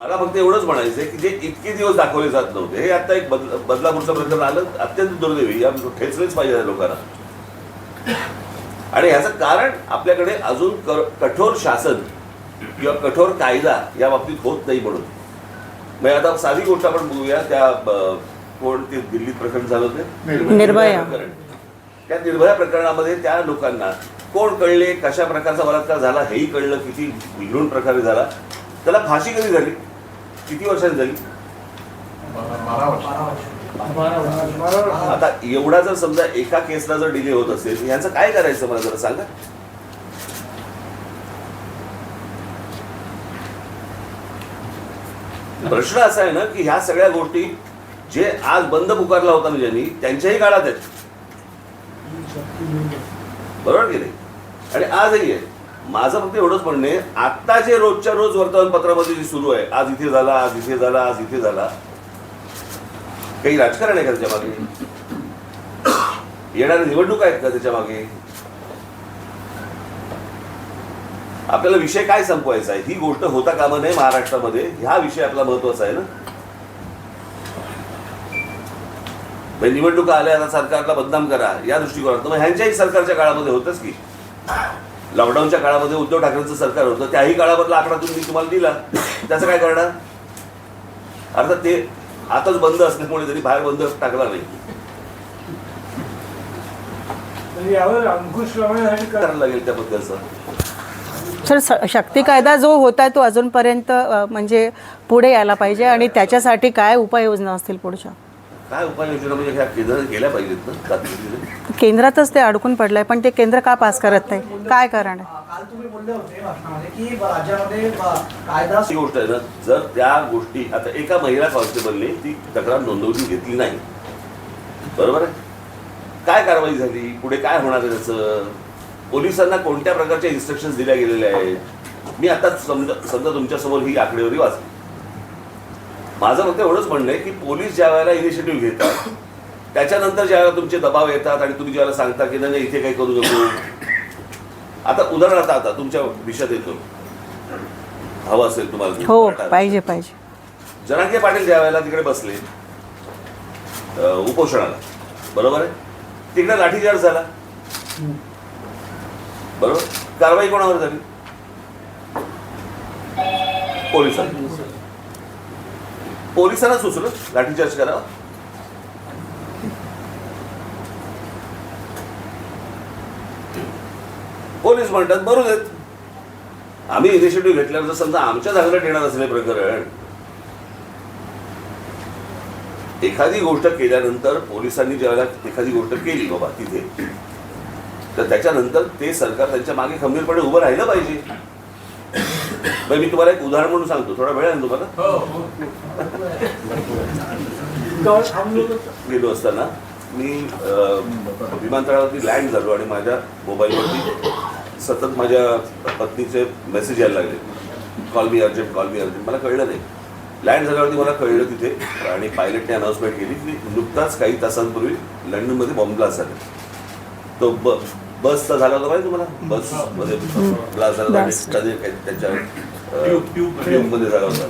मला फक्त एवढंच म्हणायचं की जे इतके दिवस दाखवले जात नव्हते हे आता एक बदला बदलापूरचं प्रकरण आलं अत्यंत दुर्दैवी. या ठेचलेच पाहिजे या लोकांना. आणि ह्याचं कारण आपल्याकडे अजून कठोर शासन किंवा कठोर कायदा या बाबतीत होत नाही म्हणून. म्हणजे आता साधी गोष्ट आपण बघूया त्या कोण ते दिल्लीत प्रकरण झालं होते? निर्भया. प्रकरण. त्या निर्भया प्रकरणामध्ये त्या लोकांना कोण कळले कशा प्रकारचा बलात्कार झाला हेही कळलं किती बिघडून प्रकारे झाला. त्याला फाशी कधी झाली? किती वर्षांनी झाली? आता एवढा जर समजा एका केसला जर डिले होत असेल ह्यांचं काय करायचं मला जरा सांगा? प्रश्न असा आहे ना की ह्या सगळ्या गोष्टी जे आज बंद पुकारला होता ना ज्यांनी त्यांच्याही काळात आहेत. बरोबर की नाही? आणि आजही आहे. माझं फक्त एवढंच म्हणणे आत्ता आता जे रोजच्या रोज वर्तमानपत्रामध्ये जे सुरू आहे आज इथे झाला आज इथे झाला आज इथे झाला काही राजकारण आहे का त्याच्यामागे येणाऱ्या निवडणूक आहेत का त्याच्यामागे आपल्याला विषय काय संपवायचा आहे? ही गोष्ट होता कामा नये महाराष्ट्रामध्ये. हा विषय आपला महत्त्वाचा आहे ना. म्हणजे निवडणुका आल्या आता सरकारला बदनाम करा या दृष्टिकोनात. मग ह्यांच्याही सरकारच्या काळामध्ये होतच की. लॉकडाऊनच्या काळामध्ये उद्धव ठाकरेंचं सरकार होतं त्याही काळामधला आकडा तुम्ही तुम्हाला दिला. त्याचं काय करणार? अर्थात ते आताच बंद असल्यामुळे तरी बाहेर बंद टाकला नाही. यावर अंकुश लावण्यासाठी काय? करायला लागेल त्याबद्दलचं सर शक्ती कायदा जो होता तो अजूनपर्यंत म्हणजे पुढे यायला पाहिजे आणि त्याच्यासाठी काय उपाययोजना असतील पुढच्या? काय उपाययोजना म्हणजे ह्या केंद्राने केल्या पाहिजेत ना? तातडीने केंद्रातच ते अडकून पडलंय पण ते केंद्र का पास करत नाही? काय कारण आहे? काल तुम्ही बोलले होते भाषणामध्ये की राज्यामध्ये कायदा अशी गोष्ट आहे ना जर त्या गोष्टी आता एका महिला कॉन्स्टेबलने ती तक्रार नोंदवून घेतली नाही. बरोबर आहे? काय कारवाई झाली? पुढे काय होणार आहे त्याचं? पोलिसांना कोणत्या प्रकारच्या इन्स्ट्रक्शन दिल्या गेलेल्या आहेत? मी आता समजा समजा तुमच्यासमोर ही आकडेवारी वाचली. माझं फक्त एवढंच म्हणणं आहे की पोलीस ज्या वेळेला इनिशिएटिव्ह घेतात त्याच्यानंतर ज्या वेळेला तुमचे दबाव येतात आणि तुम्ही ज्यावेळेला सांगता की नाही नाही, इथे काही करू नको. आता उदाहरणार्थ आता तुमच्या विषयात येतो. हवं असेल तुम्हाला हो. पाहिजे पाहिजे. जरांगे पाटील ज्या वेळेला तिकडे बसले उपोषणाला बरोबर आहे? तिकडे लाठीचार्ज झाला. बरोबर? कारवाई कोणावर झाली? पोलिसांनी. पोलिसांना सुचलं लाठीचार्ज करा पोलीस म्हणतात बरोबर देत. आम्ही इनिशिएटिव्ह घेतल्यावर जर समजा आमच्या धागण्यात येणार असले प्रकरण. एखादी गोष्ट केल्यानंतर पोलिसांनी ज्यावेळेला एखादी गोष्ट केली बाबा तिथे. तर त्याच्यानंतर ते सरकार त्यांच्या मागे खंबीरपणे उभं राहिलं पाहिजे. बरं, मी तुम्हाला एक उदाहरण म्हणून सांगतो. थोडा वेळ आहे ना तुम्हाला? थांबलो तर गेलो असताना मी विमानतळावरती लँड झालो आणि माझ्या मोबाईलवरती सतत माझ्या पत्नीचे मेसेज यायला लागले. Call me urgent call me urgent मला कळलं नाही. लँड झाल्यावरती मला कळलं तिथे आणि पायलटने अनाऊन्समेंट केली की नुकताच काही तासांपूर्वी लंडनमध्ये बॉम्ब ब्लास्ट झाला. तो ब बसचा झाला होता माहिती तुम्हाला? बसमध्ये ब्लास्ट झाला होता काही त्याच्या ट्यूबमध्ये झाला होता.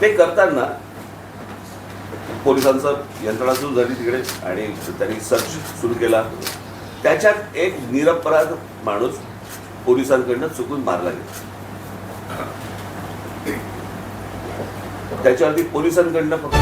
ते करताना पोलिसांचं यंत्रणा सुरू झाली तिकडे आणि त्यांनी सर्च सुरू केला. त्याच्यात एक निरपराध माणूस पोलिसांकडनं चुकून मारला गेला. त्याच्यावरती पोलिसांकडनं फक्त